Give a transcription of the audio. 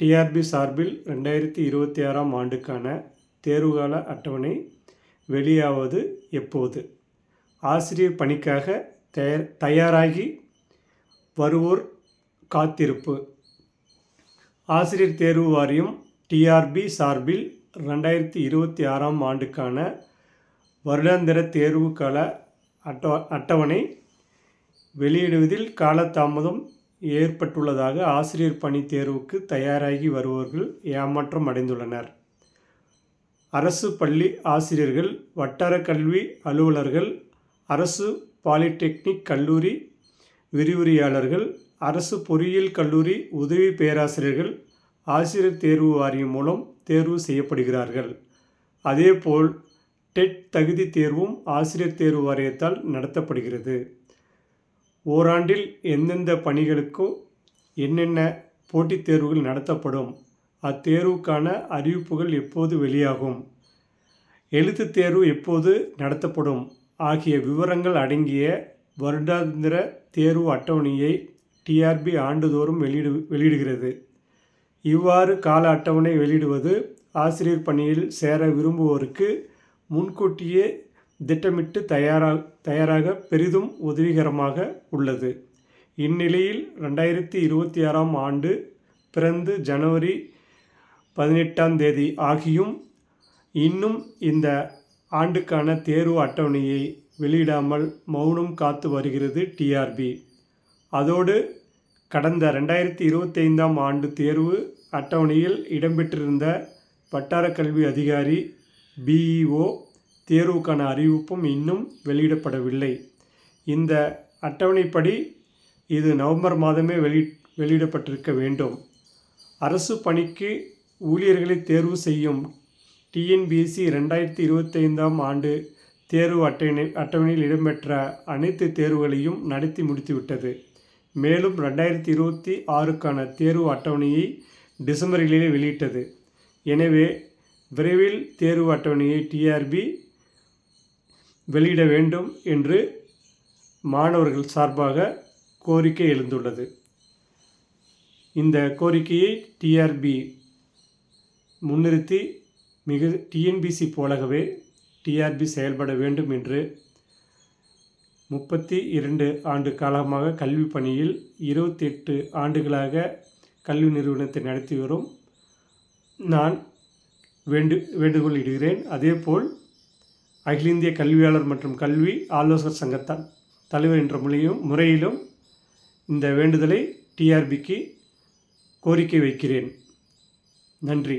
TRP சார்பில் ரெண்டாயிரத்தி இருபத்தி ஆறாம் ஆண்டுக்கான தேர்வுகால அட்டவணை வெளியாவது எப்போது? ஆசிரியர் பணிக்காக தயார் தயாராகி வருவோர் காத்திருப்பு. ஆசிரியர் தேர்வு வாரியம் டிஆர்பி சார்பில் ரெண்டாயிரத்தி இருபத்தி ஆறாம் ஆண்டுக்கான வருடாந்திர தேர்வு கால அட்ட அட்டவணை வெளியிடுவதில் காலதாமதம் ஏற்பட்டுள்ளதாக ஆசிரியர் பணி தேர்வுக்கு தயாராகி வருபவர்கள் ஏமாற்றம் அடைந்துள்ளனர். அரசு பள்ளி ஆசிரியர்கள் வட்டார கல்வி அலுவலர்கள் அரசு பாலிடெக்னிக் கல்லூரி விரிவுரையாளர்கள் அரசு பொறியியல் கல்லூரி உதவி பேராசிரியர்கள் ஆசிரியர் தேர்வு வாரியம் மூலம் தேர்வு செய்யப்படுகிறார்கள். அதேபோல் டெட் தகுதி தேர்வும் ஆசிரியர் தேர்வு வாரியத்தால் நடத்தப்படுகிறது. ஓராண்டில் எந்தெந்த பணிகளுக்கும் என்னென்ன போட்டித் தேர்வுகள் நடத்தப்படும் அத்தேர்வுக்கான அறிவிப்புகள் எப்போது வெளியாகும் எழுத்துத் தேர்வு எப்போது நடத்தப்படும் ஆகிய விவரங்கள் அடங்கிய வருடாந்திர தேர்வு அட்டவணையை டிஆர்பி ஆண்டுதோறும் வெளியிடு வெளியிடுகிறது. இவ்வாறு கால அட்டவணை வெளியிடுவது ஆசிரியர் பணியில் சேர விரும்புவோருக்கு முன்கூட்டியே திட்டமிட்டு தயாராக தயாராக பெரிதும் உதவிகரமாக உள்ளது. இந்நிலையில் ரெண்டாயிரத்தி இருபத்தி ஆறாம் ஆண்டு பிறந்து ஜனவரி பதினெட்டாம் தேதி ஆகியும் இன்னும் இந்த ஆண்டுக்கான தேர்வு அட்டவணையை வெளியிடாமல் மௌனம் காத்து வருகிறது டிஆர்பி அதோடு கடந்த ரெண்டாயிரத்தி இருபத்தைந்தாம் ஆண்டு தேர்வு அட்டவணையில் இடம்பெற்றிருந்த வட்டார கல்வி அதிகாரி பிஇஓ தேர்வுக்கான அறிவிப்பும் இன்னும் வெளியிடப்படவில்லை. இந்த அட்டவணைப்படி இது நவம்பர் மாதமே வெளி வெளியிடப்பட்டிருக்க வேண்டும். அரசு பணிக்கு ஊழியர்களை தேர்வு செய்யும் டிஎன்பிஎஸ்சி ரெண்டாயிரத்தி இருபத்தைந்தாம் ஆண்டு தேர்வு அட்டவணை அட்டவணையில் இடம்பெற்ற அனைத்து தேர்வுகளையும் நடத்தி முடித்துவிட்டது. மேலும் ரெண்டாயிரத்தி இருபத்தி ஆறுக்கான தேர்வு அட்டவணையை டிசம்பரிலேயே வெளியிட்டது. எனவே விரைவில் தேர்வு அட்டவணையை டிஆர்பி வெளியிட வேண்டும் என்று மாணவர்கள் சார்பாக கோரிக்கை எழுந்துள்ளது. இந்த கோரிக்கையை டிஆர்பி முன்னிறுத்தி மிக டிஎன்பிசி போலவே டிஆர்பி செயல்பட வேண்டும் என்று முப்பத்தி இரண்டு ஆண்டு காலமாக கல்வி பணியில் இருபத்தி எட்டு ஆண்டுகளாக கல்வி நிறுவனத்தை நடத்தி வரும் நான் வேண்டு வேண்டுகோள் இடுகிறேன். அதேபோல் அகில இந்திய கல்வியாளர் மற்றும் கல்வி ஆலோசகர் சங்கத்தால் தலைவர் என்ற முறையும் முறையிலும் இந்த வேண்டுதலை டிஆர்பிக்கு கோரிக்கை வைக்கிறேன். நன்றி.